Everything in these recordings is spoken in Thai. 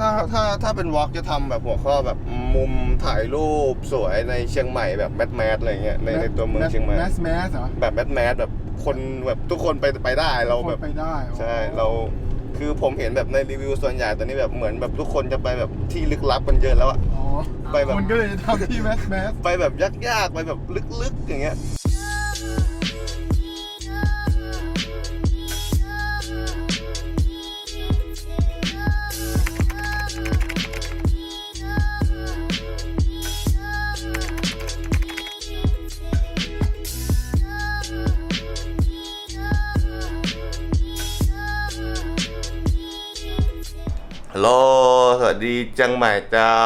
ถ้าถ้าถ้าเป็นวอล์กจะทำแบบหัวข้อแบบมุมถ่ายรูปสวยในเชียงใหม่แบบแมสแมสอะไรเงี้ยในในตัวเมืองเชียงใหม่แมสแมสเหรอแบบแมสแมสแบบคนแบบทุกคนไปไปได้เราแบบคนไปได้อ๋อใช่เราคือผมเห็นแบบในรีวิวส่วนใหญ่ตอนนี้แบบเหมือนแบบทุกคนจะไปแบบที่ลึกลับกันเยอะแล้วอะอ๋อไปแบบคนก็เลยจะทำที่แมสแมสไปแบบยากๆไปแบบลึกๆอย่างเงี้ย ฮัลโหล สวัสดีจังใหม่เจ้า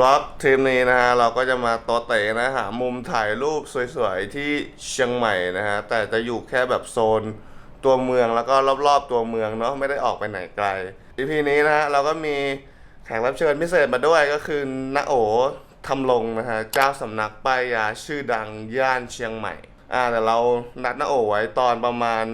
ร็อกทีมนี้นะฮะ เราก็จะมาโตะเตะนะหามุมถ่ายรูปสวยๆ ที่เชียงใหม่นะฮะ แต่จะอยู่แค่แบบโซนตัวเมืองแล้วก็รอบๆตัวเมืองเนาะไม่ได้ออกไปไหนไกล EP นี้นะฮะ เราก็มีแขกรับเชิญพิเศษมาด้วยก็คือณโอทำลงนะฮะ เจ้าสำนักป้ายยาชื่อดังย่านเชียงใหม่ อ่าแต่เรานัดณโอไว้ตอนประมาณ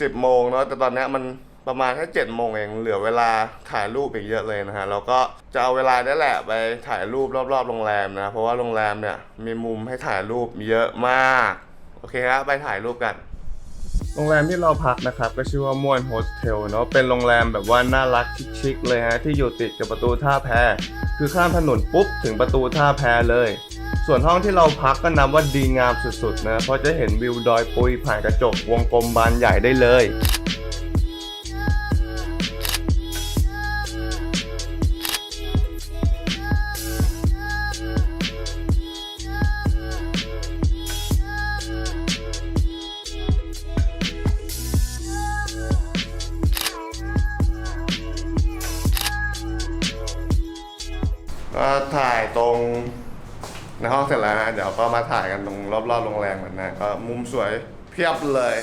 สิบโมงเนาะแต่ตอนเนี้ยมัน ประมาณแค่เจ็ดโมงเองเหลือเวลาถ่ายรูปอีกเยอะเลยนะฮะแล้วก็จะเอาเวลาได้แหละไปถ่ายรูปรอบๆโรงแรมนะเพราะว่าโรงแรมเนี่ยมีมุมให้ถ่ายรูปเยอะมากโอเคครับไปถ่ายรูปกันโรงแรมที่เราพักนะครับก็ชื่อว่าม่วนโฮสเทลเนาะเป็นโรงแรมแบบว่าน่ารักชิคๆเลยฮะที่อยู่ติดกับประตูท่าแพคือข้ามถนนปุ๊บถึงประตูท่าแพเลย ส่วนห้องที่เราพักก็นับว่าดีงามสุดๆนะเพราะจะเห็นวิวดอยปุยผ่านกระจกวงกลมบานใหญ่ได้เลย ก็ถ่ายตรงในห้องเสร็จแล้วฮะเดี๋ยวก็มาถ่ายกันตรงรอบๆโรงแรมเหมือนนะก็มุมสวยเพียบเลย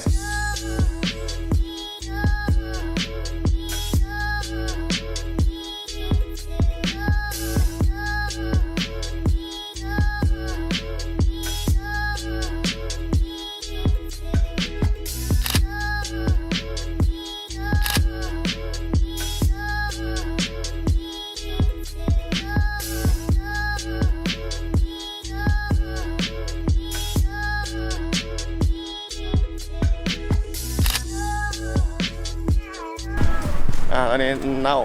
อ่าอันนี้น้าโอ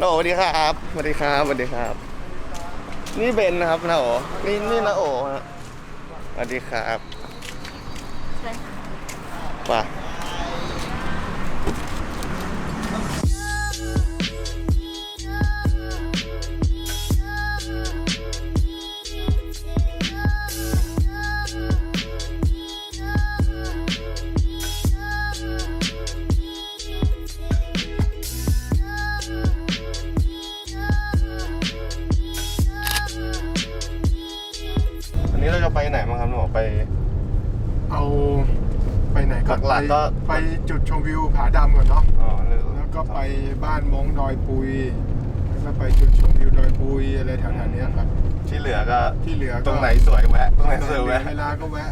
น้าโอสวัสดีครับสวัสดีครับสวัสดีครับ นี่เบนนะครับน้าโอนี่นี่น้าโอฮะสวัสดีครับไป่ ลักๆก็ไปไปจุดชมวิวผาดำก่อนเนาะอ๋อหรือแล้วก็ไปบ้านมงดอยปุยแล้วก็ไปจุดชมวิวดอยปุยอะไรแถวๆเนี้ยครับ ที่เหลือก็ที่เหลือก็ตรงไหนสวยแวะตรงไหนสวยแวะ เวลาก็แวะ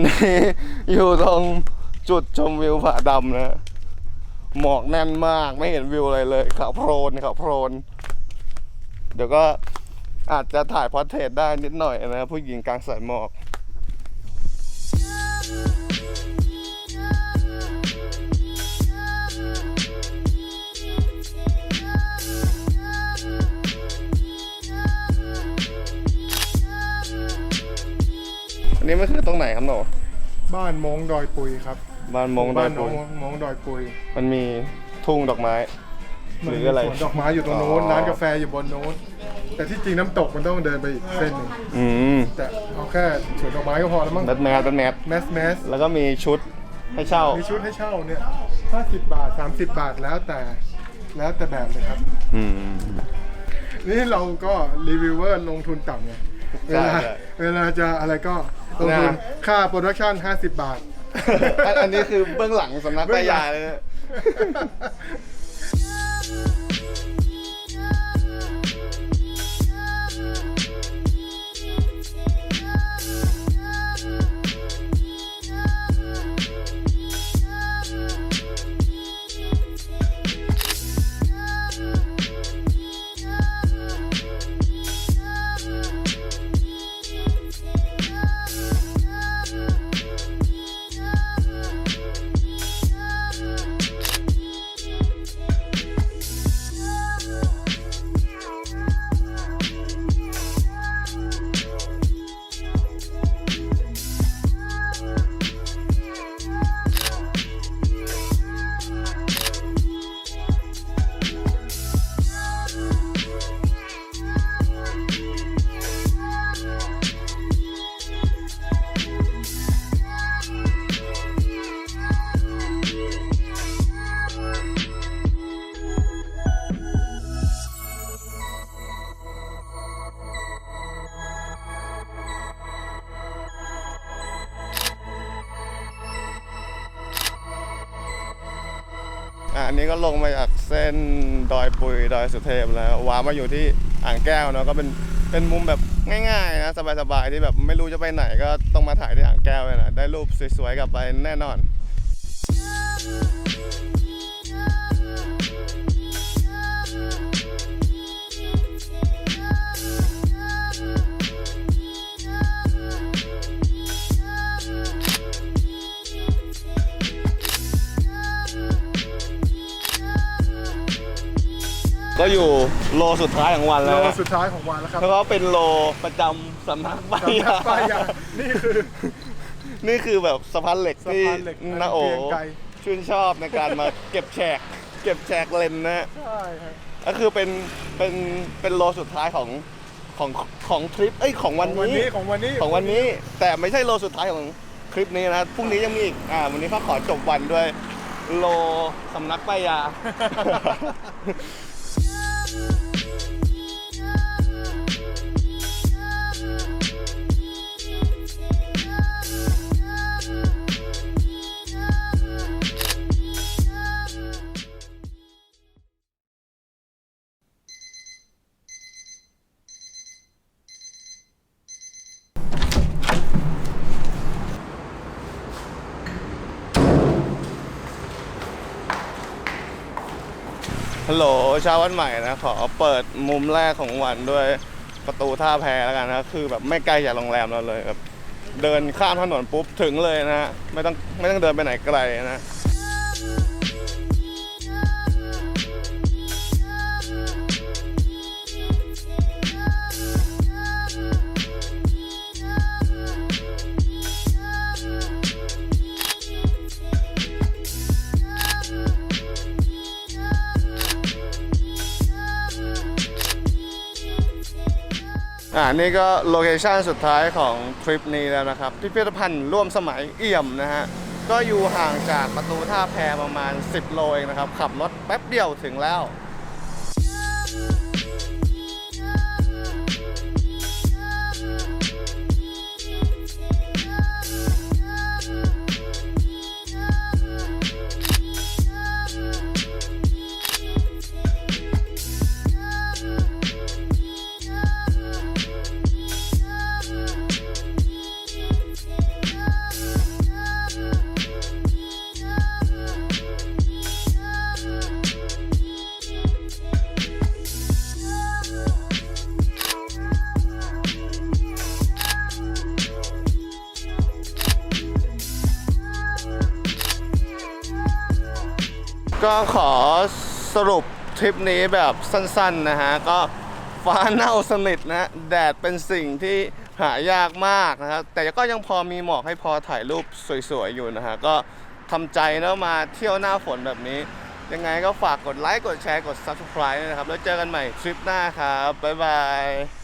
นนี้อยู่ตรงจุดชมวิวผาดำนะหมอกแน่นมากไม่เห็นวิวอะไรเลยขาวโพลนขาวโพลนเดี๋ยวก็อาจจะถ่ายพอร์เทรตได้นิดหน่อยนะผู้หญิงกลางสายหมอก คือตรงไหนครับหนูบ้านมงดอยปุยครับบ้านมงดอบ้ายนปุยมงมงดอยปุยมันมีทุ่งดอกไม้ หรืออะไรสวนดอกไม้อยู่ตรงโน้นอ๋อร้านกาแฟอยู่บนโน้น แต่ที่จริงน้ำตกมันต้องเดินไปอีกเส้นหนึ่งอืมแต่เอาแค่สวนดอกไม้ก็พอแล้วมั้งแบทแมสแบทแมสแมสแมสแล้วก็มีชุดให้เช่า มีชุดให้เช่าเนี่ย50 บาท 30 บาทแล้วแต่แล้วแต่แบบเลยครับ อืม นี่เราก็รีวิวเวอร์ลงทุนต่ำไงเวใช่ลาใช่ เวลาจะอะไรก็ ลงทุนนะ ค่าโปรดักชั่น 50 บาท อันอันนี้คือเบื้องหลังสำนักเบื้ปองหลัยางเลยนะ อันนี้ก็ลงมาจากเส้นดอยปุยดอยสุเทพแล้วว้ามาอยู่ที่อ่างแก้วเนาะก็เป็นเป็นมุมแบบง่ายๆนะสบายๆที่แบบไม่รู้จะไปไหนก็ต้องมาถ่ายที่อ่างแก้วเลยนะได้รูปสวยๆกลับไปแน่นอน ก็อยู่โลสุดท้ายของวันโลแล้วนะสุดท้ายของวันแล้วครับแล้วก็เป็นโลประจำสำนักไปสำนักป้ายยานี่คือ นี่คือแบบสะพานเหล็กสะที่พานเหล็กนาโอเกรียงไกร ชื่นชอบในการมา เก็บแฉกเก็บแฉกเลนนะใช่ครับ ก็คือเป็นเป็นเป็นโลสุดท้ายของของของทริปเอ้ยของวันของวันนี้นี้ ของวันนี้ ของวันนี้แต่ไม่ใช่โลสุดท้ายของคลิปนี้นะพรุ่งนี้ยังมีอีกอ่าวันนี้เขาขอจบวันด้วย โลสำนักป้ายยา ฮัลโหลเช้าวันใหม่นะขอเปิดมุมแรกของวันด้วยประตูท่าแพแล้วกันนะคือแบบไม่ไกลจากโรงแรมเราเลยแบบเดินข้ามถนนปุ๊บถึงเลยนะไม่ต้องไม่ต้องเดินไปไหนไกลนะ อ่านี่ก็โลเคชันสุดท้ายของทริปนี้แล้วนะครับพิพิธภัณฑ์ร่วมสมัยเอี่ยมนะฮะก็อยู่ห่างจากประตูท่าแพประมาณ 10 โลเองนะครับ ขับรถแป๊บเดียวถึงแล้ว ก็ขอสรุปทริปนี้แบบสั้นๆนะฮะ ก็ฟ้าเน่าสนิทนะ แดดเป็นสิ่งที่หายากมากนะครับแต่ก็ยังพอมีหมอกให้พอถ่ายรูปสวยๆอยู่นะฮะ ก็ทำใจนะมาเที่ยวหน้าฝนแบบนี้ ยังไงก็ฝากกดไลค์ กดแชร์ กด Subscribe นะครับ แล้วเจอกันใหม่ทริปหน้าครับ บ๊ายบาย